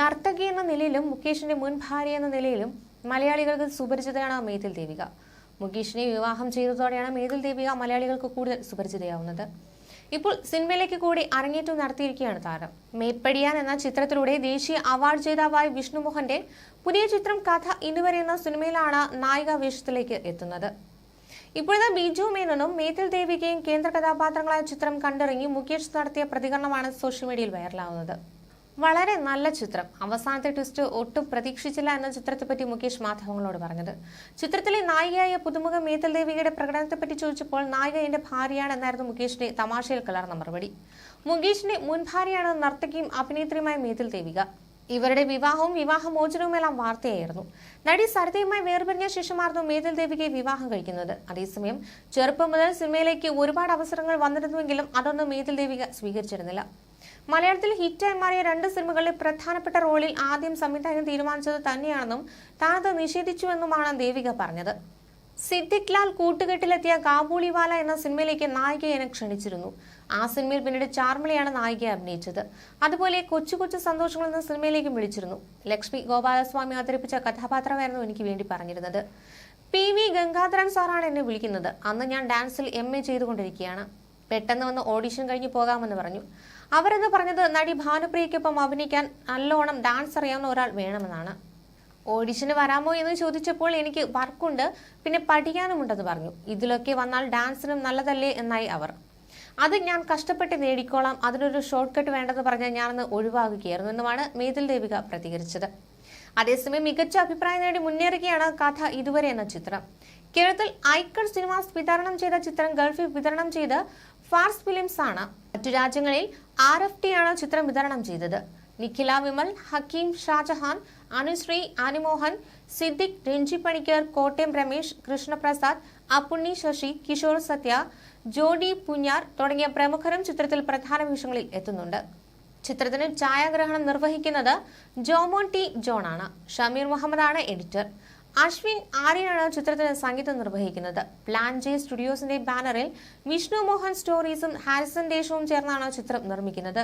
നർത്തകി എന്ന നിലയിലും മുകേഷിന്റെ മുൻ ഭാര്യ എന്ന നിലയിലും മലയാളികൾക്ക് സുപരിചിതയാണ് മേതിൽ ദേവിക. മുകേഷിനെ വിവാഹം ചെയ്തതോടെയാണ് മേതിൽ ദേവിക മലയാളികൾക്ക് കൂടുതൽ സുപരിചിതയാവുന്നത്. ഇപ്പോൾ സിനിമയിലേക്ക് കൂടി അരങ്ങേറ്റം നടത്തിയിരിക്കുകയാണ് താരം. മേപ്പടിയാൻ എന്ന ചിത്രത്തിലൂടെ ദേശീയ അവാർഡ് ജേതാവായ വിഷ്ണുമോഹന്റെ പുതിയ ചിത്രം കഥ ഇന്നുവരെ എന്ന സിനിമയിലാണ് നായിക വേഷത്തിലേക്ക് എത്തുന്നത്. ഇപ്പോഴത്തെ ബിജു മേനോനും മേതിൽ ദേവികയും കേന്ദ്ര കഥാപാത്രങ്ങളായ ചിത്രം കണ്ടിറങ്ങി മുകേഷ് നടത്തിയ പ്രതികരണമാണ് സോഷ്യൽ മീഡിയയിൽ വൈറലാവുന്നത്. വളരെ നല്ല ചിത്രം. അവസാനത്തെ ട്വിസ്റ്റ് ഒട്ടും പ്രതീക്ഷിച്ചില്ല എന്ന ചിത്രത്തെപ്പറ്റി മുകേഷ് മാധ്യമങ്ങളോട് പറഞ്ഞത്. ചിത്രത്തിലെ നായികയായ പുതുമുഖ മേത്തൽ ദേവികയുടെ പ്രകടനത്തെപ്പറ്റി ചോദിച്ചപ്പോൾ നായിക എന്റെ ഭാര്യയാണ് എന്നായിരുന്നു മുകേഷിന്റെ തമാശയിൽ കലർന്ന മറുപടി. മുകേഷിന്റെ മുൻ ഭാര്യയാണ് നർത്തകിയും അഭിനേത്രിയുമായ മേതൽ ദേവിക. ഇവരുടെ വിവാഹവും വിവാഹമോചനവും എല്ലാം വാർത്തയായിരുന്നു. നടി സരിതയുമായി വേർപിരിഞ്ഞ ശേഷമായിരുന്നു മേതൽ ദേവികയെ വിവാഹം കഴിക്കുന്നത്. അതേസമയം ചെറുപ്പം മുതൽ സിനിമയിലേക്ക് ഒരുപാട് അവസരങ്ങൾ വന്നിരുന്നുവെങ്കിലും അതൊന്നും മേതൽ ദേവിക സ്വീകരിച്ചിരുന്നില്ല. മലയാളത്തിൽ ഹിറ്റായി മാറിയ രണ്ട് സിനിമകളിലെ പ്രധാനപ്പെട്ട റോളിൽ ആദ്യം സംവിധായകൻ തീരുമാനിച്ചത് തന്നെയാണെന്നും താനത് നിഷേധിച്ചുവെന്നുമാണ് ദേവിക പറഞ്ഞത്. സിദ്ദിഖ് ലാൽ കൂട്ടുകെട്ടിലെത്തിയ കാബൂളിവാല എന്ന സിനിമയിലേക്ക് നായികയെ ക്ഷണിച്ചിരുന്നു. ആ സിനിമയിൽ പിന്നീട് ചാർമിളയാണ് നായികയെ അഭിനയിച്ചത്. അതുപോലെ കൊച്ചു കൊച്ചു സന്തോഷങ്ങൾ എന്ന സിനിമയിലേക്കും വിളിച്ചിരുന്നു. ലക്ഷ്മി ഗോപാലസ്വാമി അവതരിപ്പിച്ച കഥാപാത്രമായിരുന്നു എനിക്ക് വേണ്ടി പറഞ്ഞിരുന്നത്. പി വി ഗംഗാധരൻ സാറാണ് എന്നെ വിളിക്കുന്നത്. അന്ന് ഞാൻ ഡാൻസിൽ എം എ ചെയ്തുകൊണ്ടിരിക്കുകയാണ്. പെട്ടെന്ന് വന്ന് ഓഡിഷൻ കഴിഞ്ഞ് പോകാമെന്ന് പറഞ്ഞു. അവരെന്ന് പറഞ്ഞത് നടി ഭാനുപ്രിയയ്ക്കൊപ്പം അഭിനയിക്കാൻ നല്ലോണം ഡാൻസ് അറിയാവുന്ന ഒരാൾ വേണമെന്നാണ്. ഓഡിഷന് വരാമോ എന്ന് ചോദിച്ചപ്പോൾ എനിക്ക് വർക്കുണ്ട് പിന്നെ പഠിക്കാനുമുണ്ടെന്ന് പറഞ്ഞു. ഇതിലൊക്കെ വന്നാൽ ഡാൻസിനും നല്ലതല്ലേ എന്നായി അവർ. അത് ഞാൻ കഷ്ടപ്പെട്ട് നേടിക്കോളാം അതിനൊരു ഷോർട്ട് കട്ട് വേണ്ടെന്ന് പറഞ്ഞ് ഞാനൊന്ന് ഒഴിവാക്കുകയായിരുന്നു എന്നുമാണ് മേതിൽ ദേവിക പ്രതികരിച്ചത്. അതേസമയം മികച്ച അഭിപ്രായം നേടി മുന്നേറുകയാണ് കഥ ഇതുവരെ എന്ന ചിത്രം. കേരളത്തിൽ ഐക്കൺ സിനിമാസ് വിതരണം ചെയ്ത ചിത്രം ഗൾഫിൽ വിതരണം ചെയ്ത് ഫാർസ് ഫിലിംസ് ആണ്. മറ്റു രാജ്യങ്ങളിൽ ആർ എഫ് ടി ആണ് ചിത്രം വിതരണം ചെയ്തത്. നിഖില വിമൽ ഹക്കീം ഷാജഹാൻ അനുശ്രീ അനുമോഹൻ സിദ്ദിഖ് രഞ്ജി പണിക്കർ കോട്ടയം രമേശ് കൃഷ്ണപ്രസാദ് അപ്പുണ്ണി ശശി കിഷോർ സത്യ ജോഡി പുഞ്ഞാർ തുടങ്ങിയ പ്രമുഖരും ചിത്രത്തിൽ പ്രധാന വേഷങ്ങളിൽ എത്തുന്നുണ്ട്. ചിത്രത്തിന് ഛായാഗ്രഹണം നിർവഹിക്കുന്നത് ജോമോൻ ടി ജോൺ ആണ്. ഷമീർ മുഹമ്മദാണ് എഡിറ്റർ. അശ്വിൻ ആര്യനാണ് ചിത്രത്തിന് സംഗീതം നിർവഹിക്കുന്നത്? പ്ലാൻ ജെ സ്റ്റുഡിയോസിന്റെ ബാനറിൽ വിഷ്ണു മോഹൻ സ്റ്റോറീസും ഹാരിസൺ ദേശവും ചേർന്നാണ് ചിത്രം നിർമ്മിക്കുന്നത്.